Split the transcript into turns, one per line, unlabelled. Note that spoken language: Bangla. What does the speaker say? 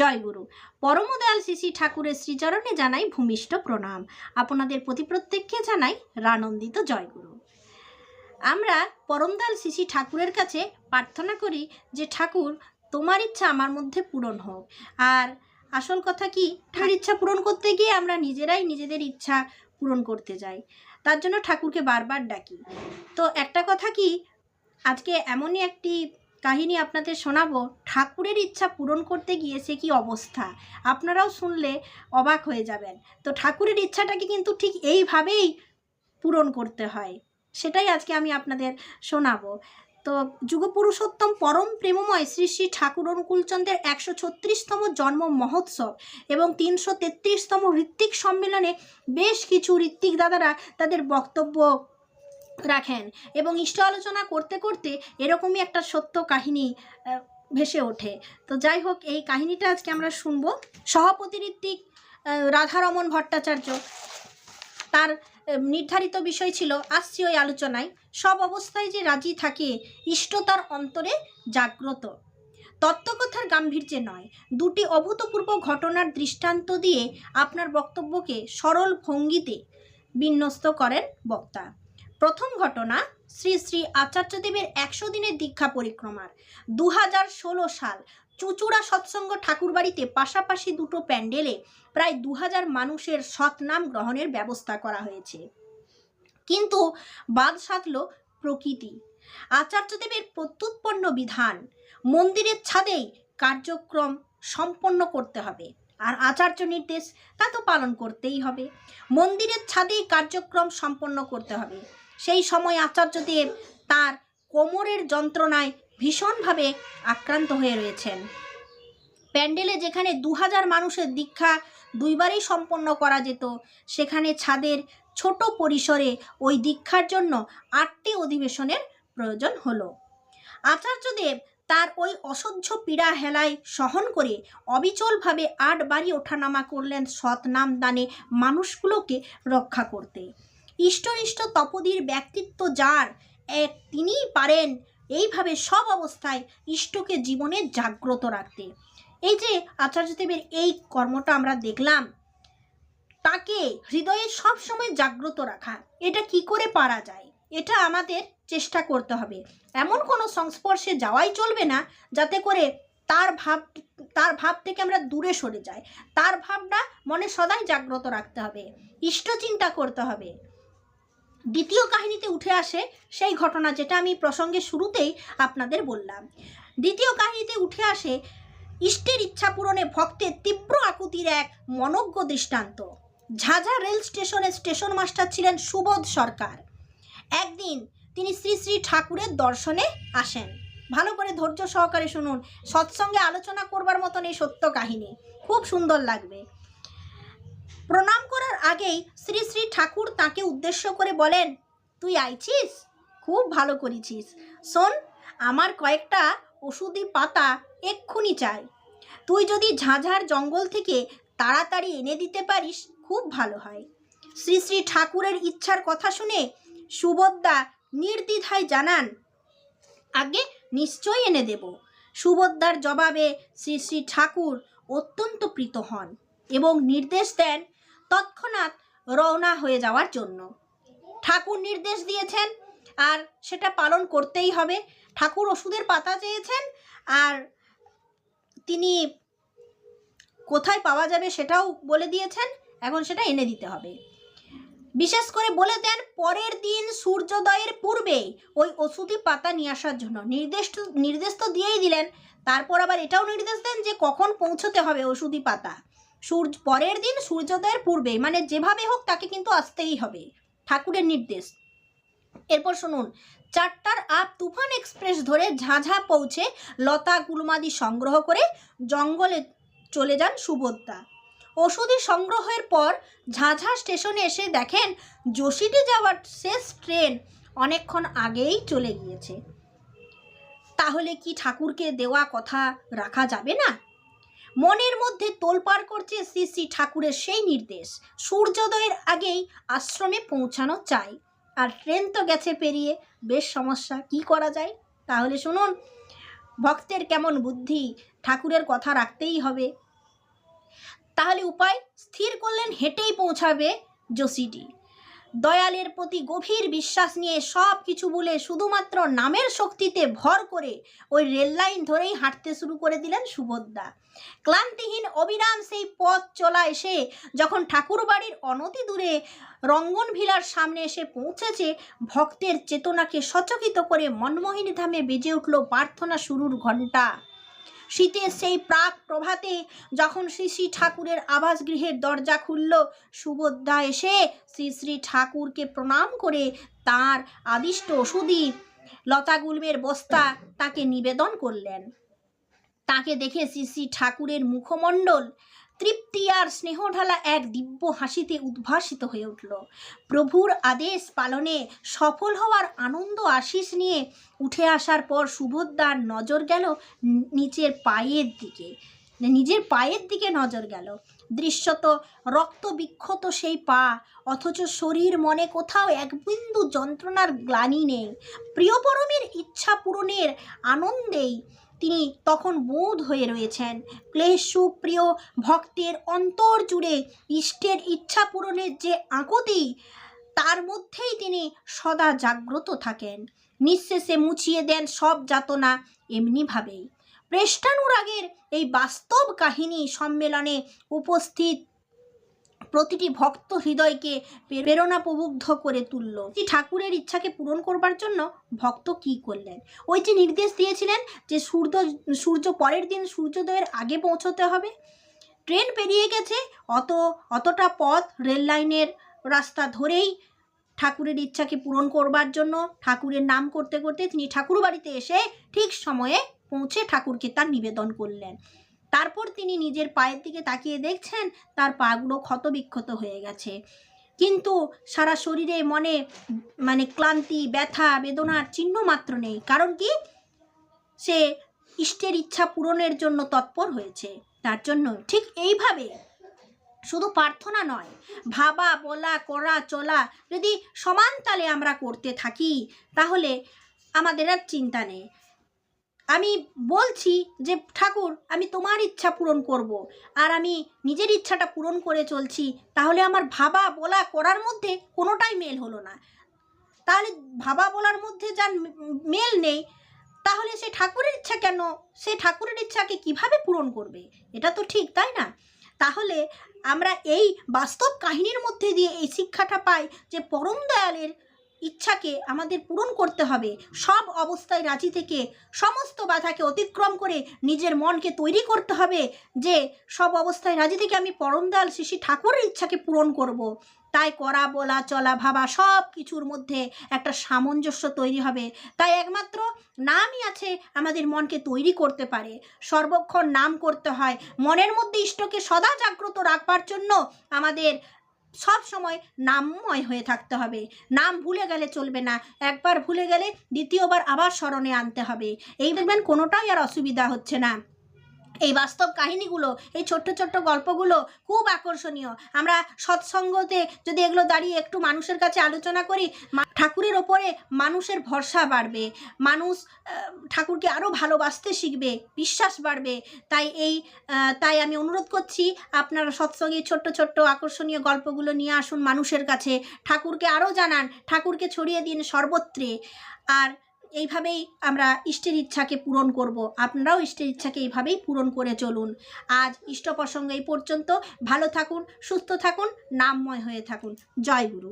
জয়গুরু পরমদয়াল শ্রী ঠাকুরের শ্রীচরণে জানাই ভূমিষ্ঠ প্রণাম। আপনাদের প্রতি প্রত্যেককে জানাই রানন্দিত জয়গুরু আমরা পরমদয়াল শ্রী ঠাকুরের কাছে প্রার্থনা করি যে ঠাকুর, তোমার ইচ্ছা আমার মধ্যে পূরণ হোক। আর আসল কথা কি ঠাকুর ইচ্ছা পূরণ করতে গিয়ে আমরা নিজেরাই নিজেদের ইচ্ছা পূরণ করতে যাই। তার জন্য ঠাকুরকে বারবার ডাকি। তো একটা কথা কি, আজকে এমনই একটি কাহিনী আপনাদের শোনাবো। ঠাকুরের ইচ্ছা পূরণ করতে গিয়ে সে কি অবস্থা? আপনারাও শুনলে অবাক হয়ে যাবেন। তো ঠাকুরের ইচ্ছাটাকে কিন্তু ঠিক এইভাবেই পূরণ করতে হয়। সেটাই আজকে আমি আপনাদের শোনাবো। তো যুগপুরুষোত্তম পরম প্রেমময় শ্রী শ্রী ঠাকুর অনুকূলচন্দ্রের একশো ছত্রিশতম জন্ম মহোৎসব এবং তিনশো তেত্রিশতম ঋত্বিক সম্মেলনে বেশ কিছু ঋত্বিক দাদারা তাদের বক্তব্য রাখেন এবং ইষ্ট আলোচনা করতে করতে এরকমই একটা সত্য কাহিনী ভেসে ওঠে। তো যাই হোক, এই কাহিনীটা আজকে আমরা শুনব। সভাপতি ঋত্বিক রাধারমন ভট্টাচার্য। তার নির্ধারিত বিষয় ছিল আসছি ওই আলোচনায়। সব অবস্থায় যে রাজি থাকে, ইষ্ট তার অন্তরে জাগ্রত। তত্ত্বকথার গাম্ভীর্যে নয়, দুটি অভূতপূর্ব ঘটনার দৃষ্টান্ত দিয়ে আপনার বক্তব্যকে সরল ভঙ্গিতে বিন্যস্ত করেন বক্তা। প্রথম ঘটনা শ্রী শ্রী আচার্যদেবের একশো দিনের দীক্ষা পরিক্রমার। দু হাজার ষোলো সাল চুচুড়া সৎসঙ্গ ঠাকুরবাড়িতে পাশাপাশি দুটো প্যান্ডেলে প্রায় দু হাজার মানুষের সৎনাম গ্রহণের ব্যবস্থা করা হয়েছে। কিন্তু বাদ সাধল প্রকৃতি। আচার্যদেবের প্রত্যুৎপন্ন বিধান, মন্দিরের ছাদেই কার্যক্রম সম্পন্ন করতে হবে। আর আচার্য নির্দেশ, তা তো পালন করতেই হবে। মন্দিরের ছাদেই কার্যক্রম সম্পন্ন করতে হবে। সেই সময় আচার্যদেব তার কোমরের যন্ত্রণায় ভীষণভাবে আক্রান্ত হয়ে রয়েছেন। প্যান্ডেলে যেখানে দু হাজার মানুষের দীক্ষা দুইবারই সম্পন্ন করা যেত, সেখানে ছাদের ছোট পরিসরে ওই দীক্ষার জন্য আটটি অধিবেশনের প্রয়োজন হলো। আচার্যদেব তার ওই অসহ্য পীড়া হেলায় সহন করে অবিচলভাবে আটবারই ওঠানামা করলেন সৎ নাম দানে মানুষগুলোকে রক্ষা করতে। ইষ্টনিষ্ঠ তপদীর ব্যক্তিত্ব যার এক তিনিই পারেন এইভাবে সব অবস্থায় ইষ্টকে জীবনে জাগ্রত রাখতে। এই যে আচার্যদেবের এই কর্মটা আমরা দেখলাম, তাকে হৃদয়ে সব সময় জাগ্রত রাখা, এটা কি করে পারা যায়? এটা আমাদের চেষ্টা করতে হবে। এমন কোনো সংস্পর্শে যাওয়াই চলবে না, যাতে করে তার ভাব তার ভাব থেকে আমরা দূরে সরে যাই। তার ভাবটা মনে সদাই জাগ্রত রাখতে হবে। ইষ্ট চিন্তা করতে হবে। দ্বিতীয় কাহিনীতে উঠে আসে সেই ঘটনা যেটা আমি প্রসঙ্গে শুরুতেই আপনাদের বললাম। দ্বিতীয় কাহিনীতে উঠে আসে ইষ্টের ইচ্ছা পূরণে ভক্তের তীব্র আকুতির এক মনজ্ঞ দৃষ্টান্ত। ঝাঝা রেল স্টেশনের স্টেশন মাস্টার ছিলেন সুবোধ সরকার। একদিন তিনি শ্রী শ্রী ঠাকুরের দর্শনে আসেন। ভালো করে ধৈর্য সহকারে শুনুন, সৎসঙ্গে আলোচনা করবার মতন এই সত্য কাহিনী। খুব সুন্দর লাগবে। প্রণাম করার আগেই শ্রী শ্রী ঠাকুর তাকে উদ্দেশ্য করে বলেন, তুই আইছিস? খুব ভালো করেছিস। শোন, আমার কয়েকটা ওষুধি পাতা এক্ষুনি চাই। তুই যদি ঝাঁঝার জঙ্গল থেকে তাড়াতাড়ি এনে দিতে পারিস, খুব ভালো হয় শ্রী শ্রী ঠাকুরের ইচ্ছার কথা শুনে সুবোদ্দা নির্দ্বিধায় জানান, আগে নিশ্চয়ই এনে দেব সুবোদ্দার জবাবে শ্রী শ্রী ঠাকুর অত্যন্ত প্রীত হন এবং নির্দেশ দেন তৎক্ষণাৎ রওনা হয়ে যাওয়ার জন্য। ঠাকুর নির্দেশ দিয়েছেন, আর সেটা পালন করতেই হবে। ঠাকুর ওষুধের পাতা চেয়েছেন, আর তিনি কোথায় পাওয়া যাবে সেটাও বলে দিয়েছেন, এখন সেটা এনে দিতে হবে। বিশেষ করে বলে দেন, পরের দিন সূর্যোদয়ের পূর্বেই ওই ওষুধি পাতা নিয়ে আসার জন্য। নির্দেশ নির্দেশ তো দিয়েই দিলেন, তারপর আবার এটাও নির্দেশ দেন যে কখন পৌঁছতে হবে ওষুধি পাতা। সূর্য, পরের দিন সূর্যোদয়ের পূর্বে মানে যেভাবে হোক তাকে কিন্তু আসতেই হবে। ঠাকুরের নির্দেশ। এরপর শুনুন, চারটার আপ তুফান এক্সপ্রেস ধরে ঝাঁঝা পৌঁছে লতা গুলমাদি সংগ্রহ করে জঙ্গলে চলে যান সুবোধদা ওষুধি সংগ্রহের পর ঝাঁঝা স্টেশনে এসে দেখেন যোশীতে যাওয়ার শেষ ট্রেন অনেকক্ষণ আগেই চলে গিয়েছে। তাহলে কি ঠাকুরকে দেওয়া কথা রাখা যাবে না? মনের মধ্যে তোলপাড় করছে শ্রী শ্রী ঠাকুরের সেই নির্দেশ। সূর্যোদয়ের আগেই আশ্রমে পৌঁছানো চাই। আর ট্রেন তো গেছে পেরিয়ে। বেশ সমস্যা, কি করা যায়? তাহলে শুনুন, ভক্তের কেমন বুদ্ধি ঠাকুরের কথা রাখতেই হবে। তাহলে উপায় স্থির করলেন, হেঁটেই পৌঁছাবে যোশীটি দয়ালের প্রতি গভীর বিশ্বাস নিয়ে সব কিছু বলে শুধুমাত্র নামের শক্তিতে ভর করে ওই রেল লাইন ধরেই হাঁটতে শুরু করে দিলেন সুভদ্রা। ক্লান্তিহীন অবিরাম সেই পথ চলা এসে যখন ঠাকুরবাড়ির অনতি দূরে রঙ্গন ভিলার সামনে এসে পৌঁছেছে, ভক্তের চেতনাকে সচকিত করে মনমোহিনী ধামে বেজে উঠল প্রার্থনা শুরুর ঘণ্টা। শীতের সেই প্রাক প্রভাতে যখন শ্রী শ্রী ঠাকুরের আবাস গৃহের দরজা খুলল সুভদ্রা এসে শ্রী শ্রী ঠাকুরকে প্রণাম করে তার আদিষ্ট ওষুধি লতা গুলমের বস্তা তাকে নিবেদন করলেন। তাকে দেখে শ্রী শ্রী ঠাকুরের মুখমণ্ডল তৃপ্তি আর স্নেহঢালা এক দিব্য হাসিতে উদ্ভাসিত হয়ে উঠল। প্রভুর আদেশ পালনে সফল হওয়ার আনন্দ আশিস নিয়ে উঠে আসার পর সুভদ্রার নজর গেল নিচের পায়ের দিকে। নিজের পায়ের দিকে নজর গেল। দৃশ্যত রক্ত বিক্ষত সেই পা, অথচ শরীর মনে কোথাও এক বিন্দু যন্ত্রণার গ্লানি নেই। প্রিয়পরমের ইচ্ছা পূরণের আনন্দেই তিনি তখন বোধ হয়ে রয়েছেন। ক্লেশ সুপ্রিয় ভক্তের অন্তর জুড়ে ইষ্টের ইচ্ছা পূরণের যে আকুতি তার মধ্যেই তিনি সদা জাগ্রত থাকেন। নিঃশেষে মুছিয়ে দেন সব যাতনা এমনিভাবেই। প্রেষ্টানুরাগের এই বাস্তব কাহিনী সম্মেলনে উপস্থিত প্রতিটি ভক্ত হৃদয়কে প্রেরণা প্রবুদ্ধ করে তুলল। ঠাকুরের ইচ্ছাকে পূরণ করবার জন্য ভক্ত কি করলেন? ওই যে নির্দেশ দিয়েছিলেন যে সূর্য সূর্য পরের দিন সূর্যোদয়ের আগে পৌঁছতে হবে। ট্রেন পেরিয়ে গেছে, অত, অতটা পথ রেল লাইনের রাস্তা ধরেই ঠাকুরের ইচ্ছাকে পূরণ করবার জন্য ঠাকুরের নাম করতে করতে তিনি ঠাকুর বাড়িতে এসে ঠিক সময়ে পৌঁছে ঠাকুরকে তার নিবেদন করলেন। তারপর তিনি নিজের পায়ের দিকে তাকিয়ে দেখছেন, তার পাগুলো ক্ষতবিক্ষত হয়ে গেছে। কিন্তু সারা শরীরে মনে মানে ক্লান্তি, ব্যথা, বেদনার চিহ্ন মাত্র নেই। কারণ কি? সে ইষ্টের ইচ্ছা পূরণের জন্য তৎপর হয়েছে। তার জন্য ঠিক এইভাবে শুধু প্রার্থনা নয়, ভাবা, বলা, করা, চলা, যদি সমান তালে আমরা করতে থাকি, তাহলে আমাদের আর চিন্তা নেই। আমি বলছি যে, ঠাকুর, আমি তোমার ইচ্ছা পূরণ করব। আর আমি নিজের ইচ্ছাটা পূরণ করে চলছি। তাহলে আমার ভাবা বলা করার মধ্যে কোনোটাই মেল হলো না। তাহলে ভাবা বলার মধ্যে যার মেল নেই, তাহলে সে ঠাকুরের ইচ্ছা কেন? সে ঠাকুরের ইচ্ছাকে কীভাবে পূরণ করবে? এটা তো ঠিক, তাই না? তাহলে আমরা এই বাস্তব কাহিনীর মধ্যে দিয়ে এই শিক্ষাটা পাই যে, পরম দয়ালের ইচ্ছাকে আমাদের পূরণ করতে হবে। সব অবস্থায় রাজি থেকে সমস্ত বাধাকে অতিক্রম করে নিজের মনকে তৈরি করতে হবে যে সব অবস্থায় রাজি থেকে আমি পরম দয়াল শ্রী ঠাকুরের ইচ্ছাকে পূরণ করব। তাই করা, বলা, চলা, ভাবা সব কিছুর মধ্যে একটা সামঞ্জস্য তৈরি হবে। তাই একমাত্র নামই আছে আমাদের মনকে তৈরি করতে পারে। সর্বক্ষণ নাম করতে হয়। মনের মধ্যে ইষ্টকে সদা জাগ্রত রাখবার জন্য আমাদের সব সময় নামময় হয়ে থাকতে হবে। নাম ভুলে গেলে চলবে না। একবার ভুলে গেলে দ্বিতীয়বার আবার স্মরণে আনতে হবে। এই দেখবেন কোনোটাই আর অসুবিধা হচ্ছে না। এই বাস্তব কাহিনীগুলো, এই ছোট্ট ছোট্ট গল্পগুলো খুব আকর্ষণীয়। আমরা সৎসঙ্গতে যদি এগুলো দাঁড়িয়ে একটু মানুষের কাছে আলোচনা করি ঠাকুরের ওপরে মানুষের ভরসা বাড়বে। মানুষ ঠাকুরকে আরও ভালোবাসতে শিখবে, বিশ্বাস বাড়বে। তাই এই তাই আমি অনুরোধ করছি, আপনারা সৎসঙ্গে ছোট্ট ছোট্ট আকর্ষণীয় গল্পগুলো নিয়ে আসুন মানুষের কাছে। ঠাকুরকে আরও জানান, ঠাকুরকে ছড়িয়ে দিন সর্বত্রে। আর এইভাবেই আমরা ইষ্টের ইচ্ছাকে পূরণ করব। আপনারাও ইষ্টের ইচ্ছাকে এইভাবেই পূরণ করে চলুন। আজ ইষ্ট প্রসঙ্গ এই পর্যন্ত। ভালো থাকুন, সুস্থ থাকুন, নামময় হয়ে থাকুন। জয় গুরু।